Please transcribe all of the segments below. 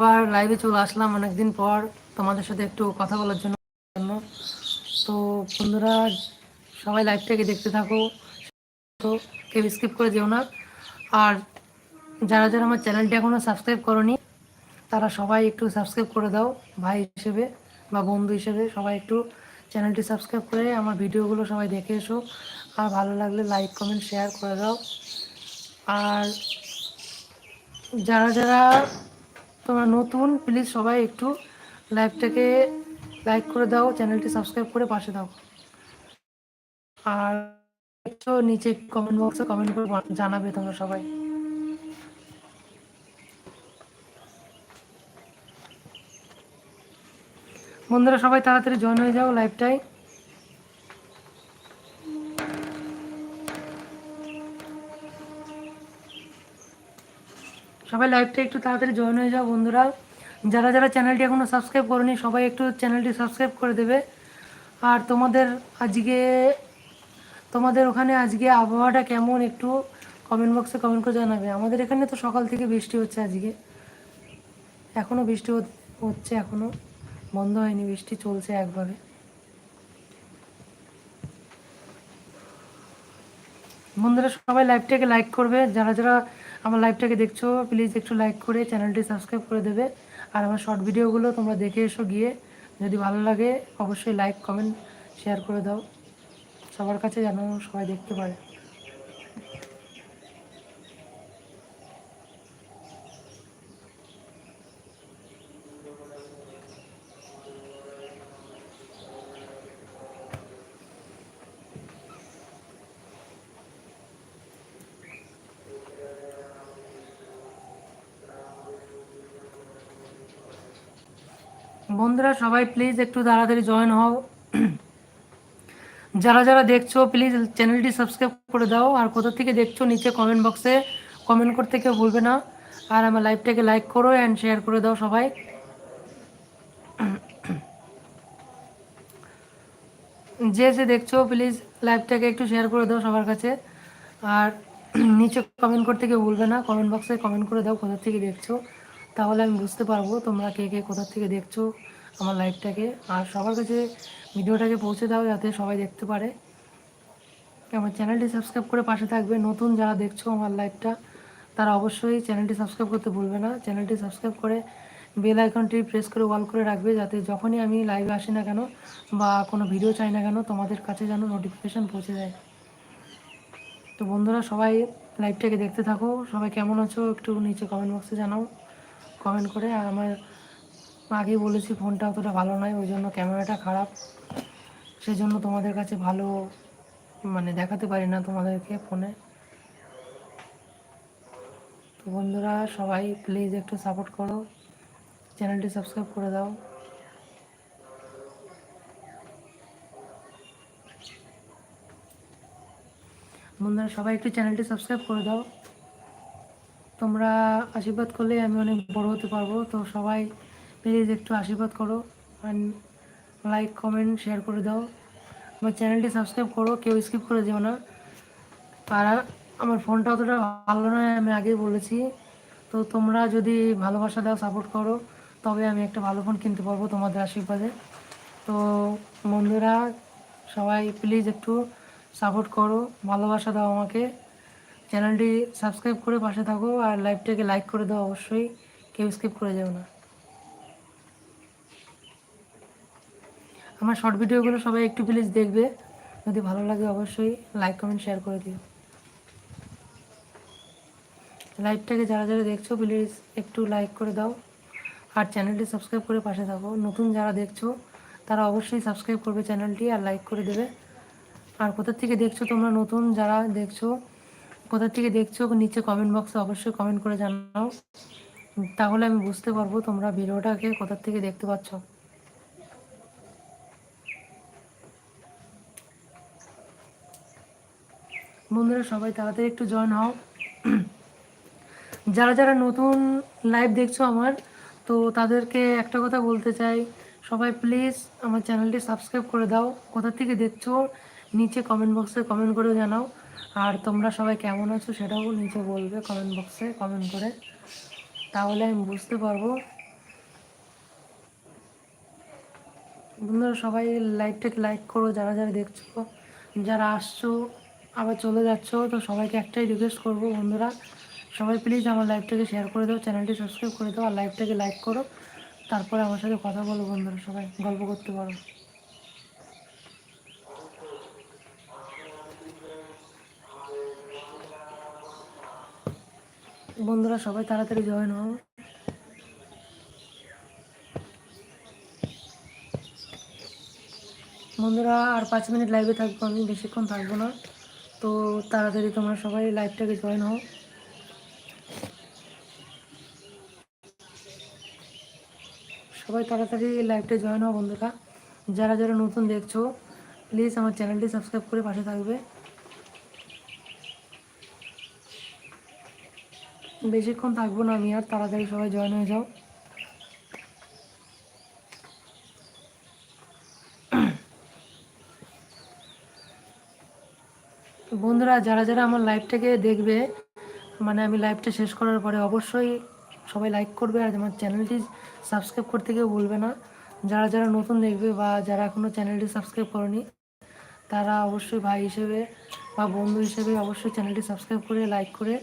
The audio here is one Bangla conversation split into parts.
আবার লাইভে চলে আসলাম অনেকদিন পর তোমাদের সাথে একটু কথা বলার জন্য। তো বন্ধুরা, সবাই লাইভটাকে দেখতে থাকো। তো কেউ স্কিপ করে যেও না। আর যারা যারা আমার চ্যানেলটি এখনও সাবস্ক্রাইব করনি, তারা সবাই একটু সাবস্ক্রাইব করে দাও, ভাই হিসেবে বা বন্ধু হিসেবে। সবাই একটু চ্যানেলটি সাবস্ক্রাইব করে আমার ভিডিওগুলো সবাই দেখে এসো। আর ভালো লাগলে লাইক কমেন্ট শেয়ার করে দাও। আর যারা যারা তোমরা নতুন প্লিজ সবাই একটু লাইভটাকে লাইক করে দাও চ্যানেলটি সাবস্ক্রাইব করে পাশে দাও। আর নিচে কমেন্ট বক্সে কমেন্ট করে জানাবে তোমরা সবাই। বন্ধুরা সবাই তাড়াতাড়ি জয়েন হয়ে যাও লাইভটাই সবাই লাইভটা একটু তাড়াতাড়ি জয়েন হয়ে যাও বন্ধুরা। যারা যারা চ্যানেলটি এখনও সাবস্ক্রাইব করেনি, সবাই একটু চ্যানেলটি সাবস্ক্রাইব করে দেবে। আর তোমাদের আজকে, তোমাদের ওখানে আজকে আবহাওয়াটা কেমন একটু কমেন্ট বক্সে কমেন্ট করে জানাবে। আমাদের এখানে তো সকাল থেকে বৃষ্টি হচ্ছে আজকে। এখনও বৃষ্টি হচ্ছে এখনও বন্ধ হয়নি, বৃষ্টি চলছে একভাবে বন্ধুরা সবাই লাইভটাকে লাইক করবে। যারা যারা আমার লাইভটাকে দেখছ প্লিজ একটু লাইক করে চ্যানেলটি সাবস্ক্রাইব করে দেবে। আর আমার শর্ট ভিডিওগুলো তোমরা দেখে এসো গিয়ে। যদি ভালো লাগে, অবশ্যই লাইক কমেন্ট শেয়ার করে দাও। সবার কাছে যেন সবাই দেখতে পারে। বন্ধুরা, সবাই প্লিজ একটু তাড়াতাড়ি জয়েন হও। যারা যারা দেখছ প্লিজ চ্যানেলটি সাবস্ক্রাইব করে দাও। আর কোথা থেকে দেখছ, নিচে কমেন্ট বক্সে কমেন্ট করতে কেউ ভুলবে না। আর আমার লাইভটাকে লাইক করো অ্যান্ড শেয়ার করে দাও সবাই। যে যে দেখছ প্লিজ লাইভটাকে একটু শেয়ার করে দাও সবার কাছে। আর নিচে কমেন্ট করতে কেউ ভুলবে না। কমেন্ট বক্সে কমেন্ট করে দাও কোথা থেকে দেখছ। তাহলে আমি বুঝতে পারব তোমরা কে কে কোথা থেকে দেখছ আমার লাইভটাকে। আর সবার কাছে ভিডিওটাকে পৌঁছে দাও যাতে সবাই দেখতে পারে। আমার চ্যানেলটি সাবস্ক্রাইব করে পাশে থাকবে। নতুন যারা দেখছ আমার লাইভটা, তারা অবশ্যই চ্যানেলটি সাবস্ক্রাইব করতে ভুলবে না। চ্যানেলটি সাবস্ক্রাইব করে বেল আইকনটি প্রেস করে ওয়াল করে রাখবে যাতে যখনই আমি লাইভে আসি না কেন বা কোনো ভিডিও চাই না কেন, তোমাদের কাছে যেন নোটিফিকেশান পৌঁছে যায়। তো বন্ধুরা সবাই লাইভটাকে দেখতে থাকো। সবাই কেমন আছো একটু নিচে কমেন্ট বক্সে জানাও। কমেন্ট করে, আর আমার আগেই বলেছি ফোনটা অতটা ভালো নয়, ওই জন্য ক্যামেরাটা খারাপ। সেই জন্য তোমাদের কাছে ভালো মানে দেখাতে পারি না তোমাদেরকে ফোনে। তো বন্ধুরা, সবাই প্লিজ একটু সাপোর্ট করো। চ্যানেলটি সাবস্ক্রাইব করে দাও। বন্ধুরা, সবাই একটু চ্যানেলটি সাবস্ক্রাইব করে দাও। তোমরা আশীর্বাদ করলে আমি অনেক বড় হতে পারব। তো সবাই প্লিজ একটু আশীর্বাদ করো অ্যান্ড লাইক কমেন্ট শেয়ার করে দাও। আমার চ্যানেলটি সাবস্ক্রাইব করো, কেউ স্কিপ করে দিও না। আর আমার ফোনটা অতটা ভালো নয়, আমি আগেই বলেছি। তো তোমরা যদি ভালোবাসা দাও সাপোর্ট করো, তবে আমি একটা ভালো ফোন কিনতে পারব তোমাদের আশীর্বাদে। তো বন্ধুরা, সবাই প্লিজ একটু সাপোর্ট করো, ভালোবাসা দাও আমাকে। চ্যানেলটি সাবস্ক্রাইব করে পাশে থাকো আর লাইভটাকে লাইক করে দাও অবশ্যই। কেউ স্কিপ করে যাও না। আমার শর্ট ভিডিওগুলো সবাই একটু প্লিজ দেখবে। যদি ভালো লাগে অবশ্যই লাইক, কমেন্ট, শেয়ার করে দিও। লাইভটাকে যারা যারা দেখছ, প্লিজ একটু লাইক করে দাও। আর চ্যানেলটি সাবস্ক্রাইব করে পাশে থাকো। নতুন যারা দেখছ, তারা অবশ্যই সাবস্ক্রাইব করবে চ্যানেলটি আর লাইক করে দেবে। আর কোথার থেকে দেখছ তোমরা নতুন যারা দেখছ কোথা থেকে দেখছ, নিচে কমেন্ট বক্সে অবশ্যই কমেন্ট করে জানাও। তাহলে আমি বুঝতে পারব তোমরা ভিডিওটাকে কোথার থেকে দেখতে পাচ্ছ। বন্ধুরা, সবাই তাড়াতাড়ি একটু জয়েন হও। যারা যারা নতুন লাইভ দেখছ আমার, তো তাদেরকে একটা কথা বলতে চাই। সবাই প্লিজ আমার চ্যানেলটি সাবস্ক্রাইব করে দাও। কোথা থেকে দেখছ, নিচে কমেন্ট বক্সে কমেন্ট করে জানাও। আর তোমরা সবাই কেমন আছো সেটাও নিচে বলবে কমেন্ট বক্সে কমেন্ট করে। তাহলে আমি বুঝতে পারব। বন্ধুরা সবাই লাইভটাকে লাইক করো, যারা যারা দেখছ, যারা আসছো, আবার চলে যাচ্ছ, তো সবাইকে একটাই রিকোয়েস্ট করব বন্ধুরা, সবাই প্লিজ আমার লাইভটাকে শেয়ার করে দেবো চ্যানেলটি সাবস্ক্রাইব করে দেবো আর লাইভটাকে লাইক করো, তারপরে আমার সাথে কথা বলো বন্ধুরা সবাই, গল্প করতে পারো। বন্ধুরা, সবাই তাড়াতাড়ি জয়েন হও। বন্ধুরা, আর পাঁচ মিনিট লাইভে থাকব আমি, বেশিক্ষণ থাকব না। তো তাড়াতাড়ি তোমরা সবাই লাইভটাকে জয়েন হও। সবাই তাড়াতাড়ি লাইভটা জয়েন হও বন্ধুরা। যারা যারা নতুন দেখছ প্লিজ আমার চ্যানেলটি সাবস্ক্রাইব করে পাশে থাকবে। বেশিক্ষণ থাকব না আমি আর তাড়াতাড়ি সবাই জয়েন হয়ে যাও। বন্ধুরা, যারা যারা আমার লাইভটাকে দেখবে মানে আমি লাইভটা শেষ করার পরে অবশ্যই সবাই লাইক করবে আর আমার চ্যানেলটি সাবস্ক্রাইব করতে কেউ বলবে না। যারা যারা নতুন দেখবে বা যারা এখনও চ্যানেলটি সাবস্ক্রাইব করেনি তারা অবশ্যই ভাই হিসেবে বা বন্ধু হিসেবে অবশ্যই চ্যানেলটি সাবস্ক্রাইব করে লাইক করে,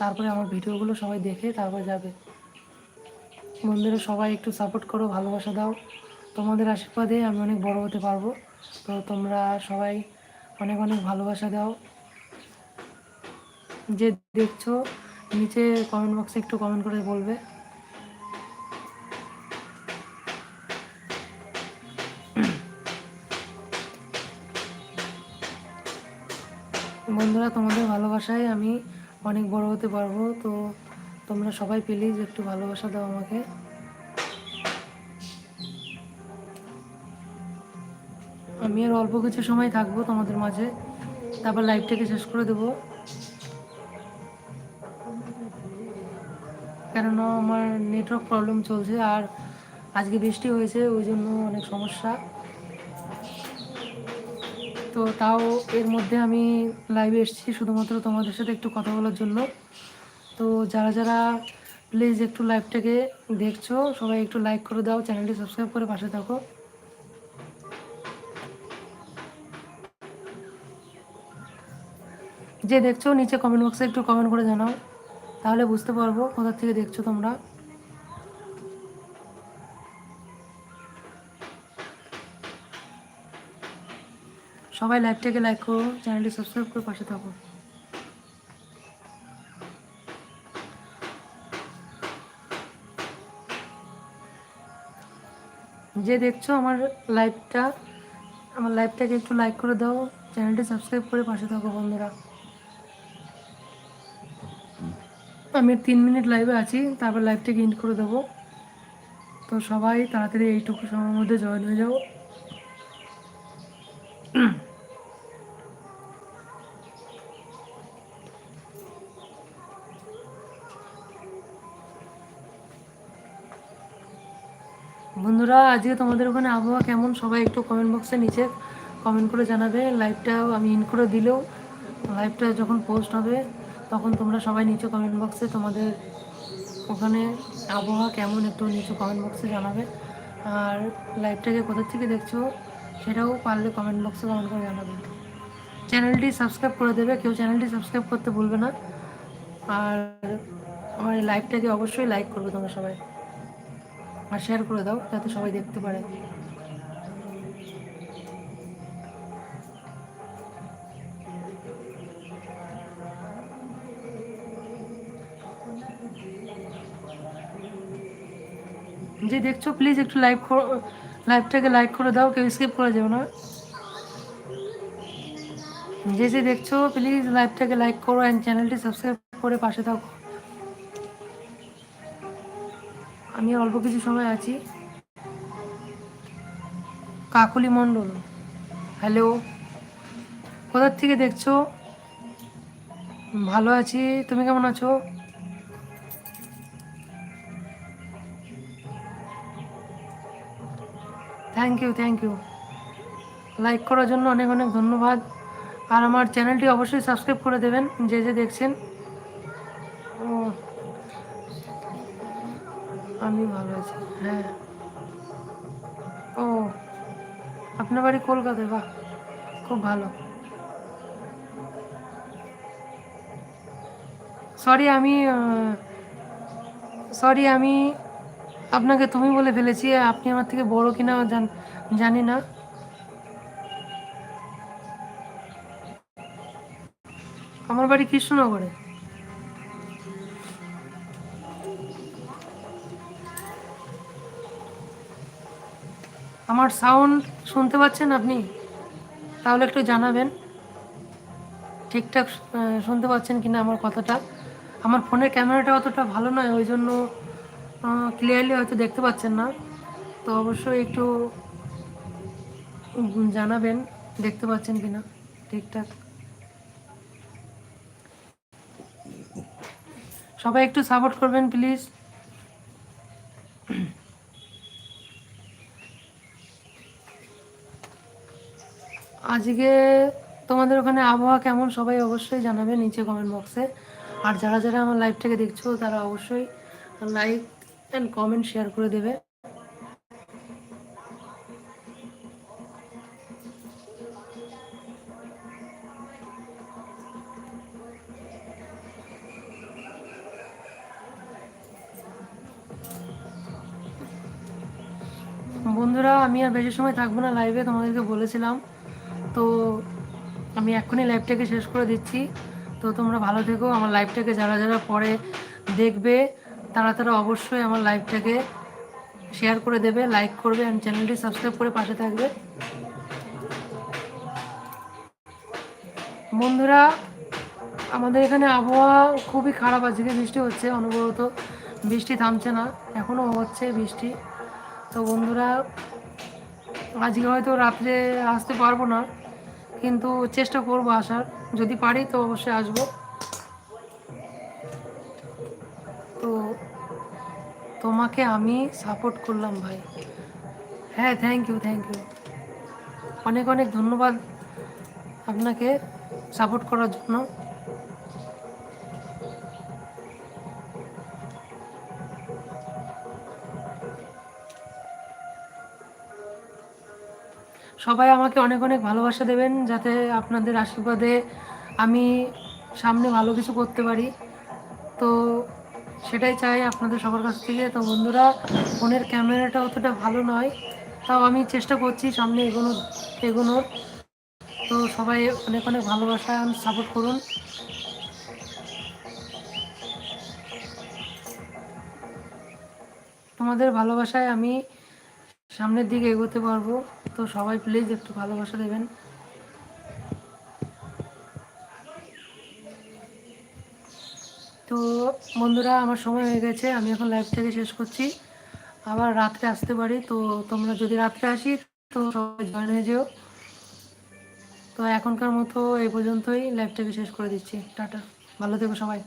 তারপরে আমার ভিডিওগুলো সবাই দেখে তারপর যাবে। বন্ধুরা সবাই একটু সাপোর্ট করো, ভালোবাসা দাও। তোমাদের আশীর্বাদে আমি অনেক বড় হতে পারব। তো তোমরা সবাই অনেক অনেক ভালোবাসা দাও। যে দেখছ, নিচে কমেন্ট বক্সে একটু কমেন্ট করে বলবে। বন্ধুরা, তোমাদের ভালোবাসায় আমি অনেক বড় হতে পারব, তো তোমরা সবাই প্লিজ একটু ভালোবাসা দাও আমাকে। আমি আর অল্প কিছু সময় থাকব তোমাদের মাঝে, তারপর লাইভটাকে শেষ করে দেবো। কেননা আমার নেটওয়ার্ক প্রবলেম চলছে আর আজকে বৃষ্টি হয়েছে, ওই জন্য অনেক সমস্যা। তো তাও এর মধ্যে আমি লাইভে এসেছি শুধুমাত্র তোমাদের সাথে একটু কথা বলার জন্য। তো যারা যারা প্লিজ একটু লাইভটাকে দেখছ, সবাই একটু লাইক করে দাও চ্যানেলটি সাবস্ক্রাইব করে পাশে থাকো। যে দেখছ, নিচে কমেন্ট বক্সে একটু কমেন্ট করে জানাও, তাহলে বুঝতে পারব কোথা থেকে দেখছ তোমরা। সবাই লাইভটাকে লাইক করো চ্যানেলটি সাবস্ক্রাইব করে পাশে থাকো। যে দেখছ আমার লাইভটা, আমার লাইভটাকে একটু লাইক করে দাও চ্যানেলটি সাবস্ক্রাইব করে পাশে থাকো বন্ধুরা। আমি তিন মিনিট লাইভে আছি, তারপর লাইভটাকে ইন্ড করে দেবো। তো সবাই তাড়াতাড়ি এইটুকু সময়ের মধ্যে জয়েন হয়ে যাও। বন্ধুরা, আজকে তোমাদের ওখানে আবহাওয়া কেমন? সবাই একটু কমেন্ট বক্সে নিচে কমেন্ট করে জানাবে। লাইভটা আমি ইন করে দিলেও লাইভটা যখন পোস্ট হবে, তখন তোমরা সবাই নিচে কমেন্ট বক্সে তোমাদের ওখানে আবহাওয়া কেমন একটু নিচে কমেন্ট বক্সে জানাবে। আর লাইভটাকে কোথা থেকে দেখছ, সেটাও পারলে কমেন্ট বক্সে কমেন্ট করে জানাবে। চ্যানেলটি সাবস্ক্রাইব করে দেবে, কেউ চ্যানেলটি সাবস্ক্রাইব করতে ভুলবে না। আর আমার লাইভটাকে অবশ্যই লাইক করবে তোমরা সবাই। আর শেয়ার করে দাও, যাতে সবাই দেখতে পারে। যে দেখছ প্লিজ একটু লাইভ লাইভটাকে লাইক করে দাও, কেউ স্কিপ করে যাও না। যে যে দেখছ প্লিজ লাইভটাকে লাইক করো অ্যান্ড চ্যানেলটি সাবস্ক্রাইব করে পাশে থাকো। আমি অল্প কিছু সময় আছি। কাকুলি মণ্ডল, হ্যালো। কোথার থেকে দেখছ? ভালো আছি, তুমি কেমন আছো? Thank you thank you like করার জন্য অনেক অনেক ধন্যবাদ। আর আমার চ্যানেলটি অবশ্যই সাবস্ক্রাইব করে দেবেন, যে যে দেখছেন। হ্যাঁ। ও, আপনার বাড়ি কলকাতায়, বাহ, খুব ভালো। সরি আমি সরি আমি আপনাকে তুমি বলে ফেলেছি, আপনি আমার থেকে বড় কিনা জান- জানি না। আমার বাড়ি কৃষ্ণনগরে। আমার সাউন্ড শুনতে পাচ্ছেন আপনি? তাহলে একটু জানাবেন। ঠিকঠাক শুনতে পাচ্ছেন কিনা আমার কথাটা? আমার ফোনের ক্যামেরাটা অতটা ভালো নয়, ওই জন্য ক্লিয়ারলি হয়তো দেখতে পাচ্ছেন না। তো অবশ্যই একটু জানাবেন, দেখতে পাচ্ছেন কিনা? ঠিকঠাক। সবাই একটু সাপোর্ট করবেন প্লিজ আজকে তোমাদের ওখানে আবহাওয়া কেমন সবাই অবশ্যই জানাবে নিচে কমেন্ট বক্সে আর যারা যারা আমার লাইভটাকে দেখছ, তারা অবশ্যই লাইক অ্যান্ড কমেন্ট শেয়ার করে দেবে। বন্ধুরা, আমি আর বেশি সময় থাকব না লাইভে তোমাদেরকে বলেছিলাম। তো আমি এক্ষুনি লাইভটাকে শেষ করে দিচ্ছি। তো তোমরা ভালো থেকো, আমার লাইভটাকে যারা যারা পরে দেখবে, তারা তারা অবশ্যই আমার লাইভটাকে শেয়ার করে দেবে লাইক করবে অ্যান্ড চ্যানেলটি সাবস্ক্রাইব করে পাশে থাকবে। বন্ধুরা, আমাদের এখানে আবহাওয়া খুবই খারাপ, আজকে বৃষ্টি হচ্ছে অনবরত। বৃষ্টি থামছে না, এখনও হচ্ছে বৃষ্টি। তো বন্ধুরা, আজকে হয়তো রাত্রে আসতে পারব না। কিন্তু চেষ্টা করব আসার। যদি পারি তো অবশ্যই আসব। তো তোমাকে আমি সাপোর্ট করলাম ভাই। হ্যাঁ থ্যাংক ইউ থ্যাংক ইউ অনেক অনেক ধন্যবাদ আপনাকে সাপোর্ট করার জন্য। সবাই আমাকে অনেক অনেক ভালোবাসা দেবেন যাতে আপনাদের আশীর্বাদে আমি সামনে ভালো কিছু করতে পারি। তো সেটাই চাই আপনাদের সবার কাছ থেকে। তো বন্ধুরা, ফোনের ক্যামেরাটা অতটা ভালো নয়, তাও আমি চেষ্টা করছি সামনে এগোনোর এগোনোর। তো সবাই অনেক অনেক ভালোবাসা সাপোর্ট করুন। তোমাদের ভালোবাসায় আমি সামনের দিকে এগোতে পারব। তো সবাই প্লিজ একটু ভালোবাসা দেবেন। তো বন্ধুরা, আমার সময় হয়ে গেছে, আমি এখন লাইভটাকে শেষ করছি। আবার রাত্রে আসতে পারি, তো তোমরা যদি রাত্রে আসি, তো সবাই জয়েন হয়ে যেও। তো এখনকার মতো এই পর্যন্তই লাইভটাকে শেষ করে দিচ্ছি। টাটা। ভালো থেকো সবাই।